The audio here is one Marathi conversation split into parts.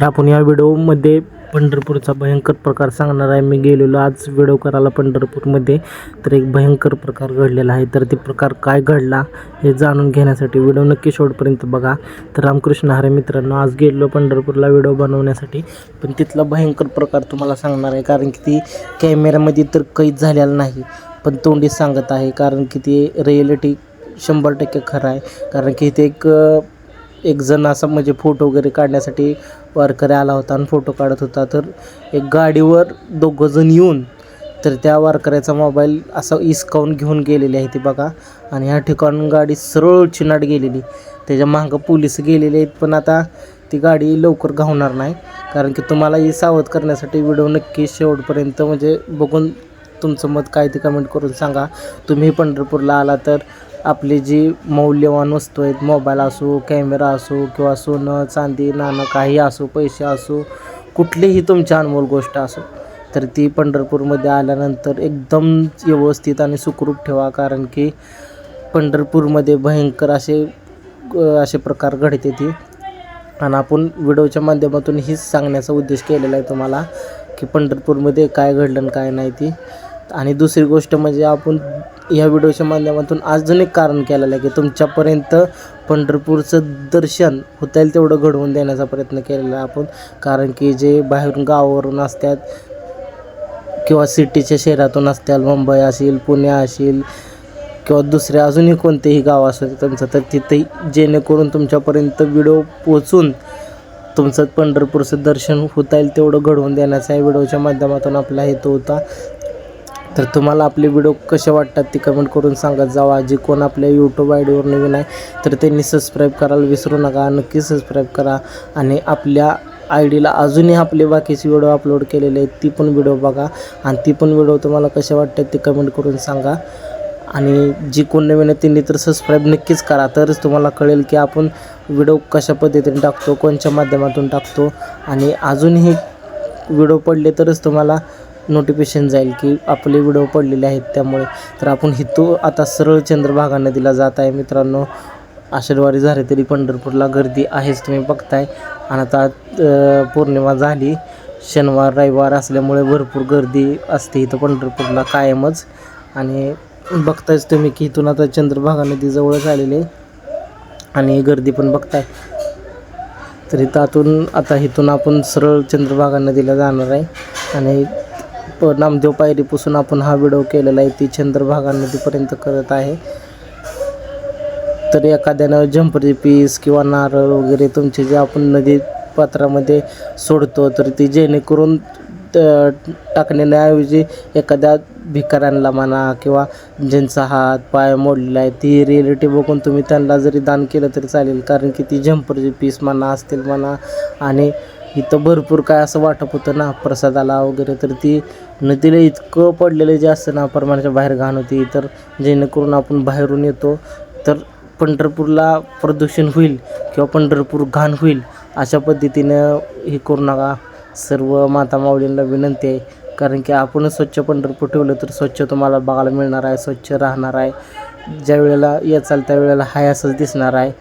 तर आपण या व्हिडिओमध्ये पंढरपूरचा भयंकर प्रकार सांगणार आहे. मी गेलेलो आज व्हिडिओ करायला पंढरपूरमध्ये. तर एक भयंकर प्रकार घडलेला आहे. तर ते प्रकार काय घडला हे जाणून घेण्यासाठी व्हिडिओ नक्की शेवटपर्यंत बघा. तर रामकृष्ण हरे मित्रांनो आज गेलो पंढरपूरला व्हिडिओ बनवण्यासाठी. पण तिथला भयंकर प्रकार तुम्हाला सांगणार आहे. कारण की ती कॅमेऱ्यामध्ये तर कैद झालेला नाही पण तोंडी सांगत आहे. कारण की ती रिॲलिटी शंभर टक्के खरं आहे. कारण की इथे एक एक जण असा म्हणजे फोटो वगैरे काढण्यासाठी वारकरी आला होता आणि फोटो काढत होता. तर एक गाडीवर दोघं जण येऊन तर त्या वारकऱ्याचा मोबाईल असा इसकावून घेऊन गेलेली आहे ती बघा. आणि ह्या ठिकाणून गाडी सरळ चिनाट गेलेली. त्याच्या मागं पोलीस गेलेले आहेत पण आता ती गाडी लवकर घावणार नाही. कारण की तुम्हाला ही सावध करण्यासाठी व्हिडिओ नक्की शेवटपर्यंत म्हणजे बघून तुमचं मत काय ते कमेंट करून सांगा. तुम्ही पंढरपूरला आला तर आपली जी मौल्यवान वस्तू आहेत मोबाईल असो कॅमेरा असो किंवा सोनं चांदी नाणं काही असो पैसे असो कुठलीही तुमची अनमोल गोष्ट असो तर ती पंढरपूरमध्ये आल्यानंतर एकदम व्यवस्थित आणि सुखरूप ठेवा. कारण की पंढरपूरमध्ये भयंकर असे असे प्रकार घडते ती. आणि आपण व्हिडिओच्या माध्यमातून हीच सांगण्याचा उद्देश केलेला आहे तुम्हाला की पंढरपूरमध्ये काय घडलं आणि काय नाही ती. आणि दुसरी गोष्ट म्हणजे आपण ह्या व्हिडिओच्या माध्यमातून अजून एक कारण केलेलं आहे की तुमच्यापर्यंत पंढरपूरचं दर्शन होता येईल तेवढं घडवून देण्याचा प्रयत्न केलेला आहे आपण. कारण की जे बाहेरून गावावरून असतात किंवा सिटीच्या शहरातून असतील मुंबई असेल पुणे असेल किंवा दुसरे अजूनही कोणतेही गाव असेल तुमचं तर तिथे जेणेकरून तुमच्यापर्यंत व्हिडिओ पोचून तुमचं पंढरपूरचं दर्शन होता येईल तेवढं घडवून देण्याचा या व्हिडिओच्या माध्यमातून आपला हेतू होता. तर तुम्हाला आपले व्हिडिओ कसे वाटतात ते कमेंट करून सांगत जावा जे कोण आपल्या यूट्यूब आयडीवर नवीन आहे तर त्यांनी सबस्क्राईब करायला विसरू नका. नक्की सबस्क्राईब करा. आणि आपल्या आय डीला अजूनही आपले बाकीचे व्हिडिओ अपलोड केलेले आहेत ती पण व्हिडिओ बघा. आणि ती पण व्हिडिओ तुम्हाला कसे वाटतात ते कमेंट करून सांगा. आणि जी कोण नवीन आहे त्यांनी तर सबस्क्राईब नक्कीच करा. तरच तुम्हाला कळेल की आपण व्हिडिओ कशा पद्धतीने टाकतो कोणत्या माध्यमातून टाकतो. आणि अजूनही व्हिडिओ पडले तरच तुम्हाला नोटिफिकेशन जाईल की आपले व्हिडिओ पडलेले आहेत. त्यामुळे तर आपण हितो आता सरळ चंद्रभागा नदीला जात आहे. मित्रांनो आषाढवारी झाली तरी पंढरपूरला गर्दी आहेच. तुम्ही बघताय. आणि आता पौर्णिमा झाली. शनिवार रविवार असल्यामुळे भरपूर गर्दी असते इथं पंढरपूरला कायमच. आणि बघतायच तुम्ही की इथून आता चंद्रभागा नदी जवळच आहे. आणि गर्दी पण बघताय. तर इथं आतून आता इथून आपण सरळ चंद्रभागा नदीला जाणार आहे. आणि प- नामदेव पायरीपासून आपण हा व्हिडिओ केलेला आहे. ती चंद्रभागा नदीपर्यंत करत आहे. तर एखाद्यानं झंपरी पीस किंवा नारळ वगैरे तुमचे जे आपण नदी पात्रामध्ये सोडतो तर ती जेणेकरून टाकण्याऐवजी एखाद्या भिकाऱ्यांना म्हणा किंवा ज्यांचा हात पाय मोडलेला आहे ती रिॲलिटी बघून तुम्ही त्यांना जरी दान केलं तरी चालेल. कारण की ती झंपरची पीस म्हणा असतील म्हणा आणि इथं भरपूर काय असं वाटप होतं ना. प्रसादाला वगैरे तर ती नदीला इतकं पडलेलं जे असतं ना प्रमाणाच्या बाहेर घाण होती. तर जेणेकरून आपण बाहेरून येतो तर पंढरपूरला प्रदूषण होईल किंवा पंढरपूर घाण होईल अशा पद्धतीनं हे करू नका. सर्व माता माऊलींना विनंती आहे. कारण की आपण स्वच्छ पंढरपूर ठेवलं तर स्वच्छ तुम्हाला बघायला मिळणार आहे स्वच्छ राहणार आहे. ज्या वेळेला येचाल त्यावेळेला हाय असंच दिसणार आहे.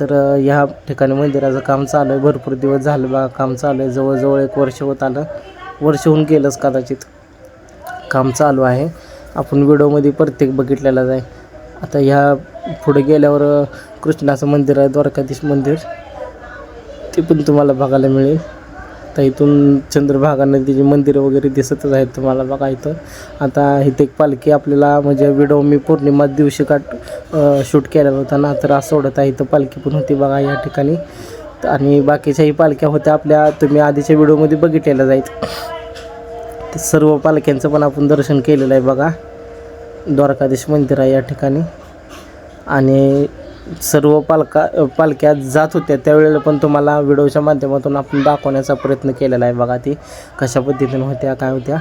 तर ह्या ठिकाणी मंदिराचं काम चालू आहे. भरपूर दिवस झालं बा काम चालू आहे. जवळजवळ एक वर्ष होत आलं. वर्ष होऊन गेलंच कदाचित. काम चालू आहे. आपण व्हिडिओमध्ये प्रत्येक बघितलेलाच आहे. आता ह्या पुढे गेल्यावर कृष्णाचं मंदिर आहे द्वारकाधीश मंदिर. ते पण तुम्हाला बघायला मिळेल. तर इथून चंद्रभागा नदीची मंदिरं वगैरे दिसतच आहेत तुम्हाला बघा इथं. आता इथे एक पालखी आपल्याला म्हणजे व्हिडिओ मी पौर्णिमा दिवशी काट शूट केलेला होता ना तर असं सोडत आहे. इथं पालखी पण होती बघा या ठिकाणी. आणि बाकीच्याही पालख्या होत्या आपल्या तुम्ही आधीच्या व्हिडिओमध्ये बघितलेल्या जाईल सर्व पालख्यांचं पण आपण दर्शन केलेलं आहे बघा. द्वारकाधीश मंदिर आहे या ठिकाणी. आणि सर्व पालका पालख्या जात होत्या. त्यावेळेला पण तुम्हाला व्हिडिओच्या माध्यमातून आपण दाखवण्याचा प्रयत्न केलेला आहे. बघा ती कशा पद्धतीने होत्या काय होत्या.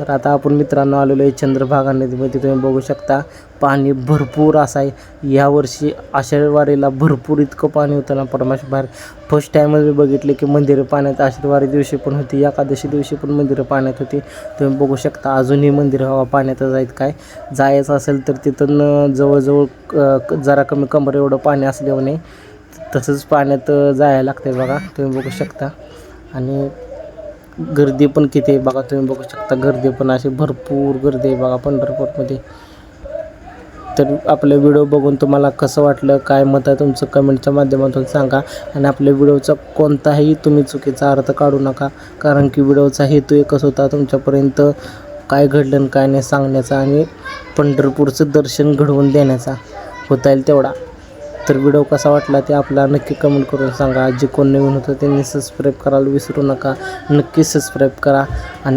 तर आता आपण मित्रांनो आलेलो आहे चंद्रभागा नदीमध्ये. तुम्ही बघू शकता पाणी भरपूर असं आहे. यावर्षी आषाढवारीला भरपूर इतकं पाणी होतं ना परमाश बाहेर. फर्स्ट टाईमच मी बघितले की मंदिरं पाण्यात आषाढवारी दिवशी पण होती एकादशी दिवशी पण मंदिरं पाण्यात होती. तुम्ही बघू शकता अजूनही मंदिरं हवा पाण्यातच आहेत काय. जायचं असेल तर तिथून जवळजवळ क- जरा कमी कमर एवढं पाणी असल्याने तसंच पाण्यात जायला लागतं बघा. तुम्ही बघू शकता. आणि गर्दी पण किती आहे बघा तुम्ही बघू शकता गर्दी पण अशी भरपूर गर्दी आहे बघा पंढरपूरमध्ये. तर आपले व्हिडिओ बघून तुम्हाला कसं वाटलं काय मत आहे तुमचं कमेंटच्या माध्यमातून सांगा. आणि आपल्या व्हिडिओचा कोणताही तुम्ही चुकीचा अर्थ काढू नका कारण की व्हिडिओचा हेतू एकच होता तुमच्यापर्यंत काय घडलं आणि काय नाही सांगण्याचा आणि पंढरपूरचं दर्शन घडवून देण्याचा. होता येईल तेवढा. तर व्हिडिओ कसा वाटला ते आपला नक्की कमेंट करून सांगा. जे कोण नवीन होतं त्यांनी सबस्क्राईब करायला विसरू नका. नक्की सबस्क्राईब करा. आणि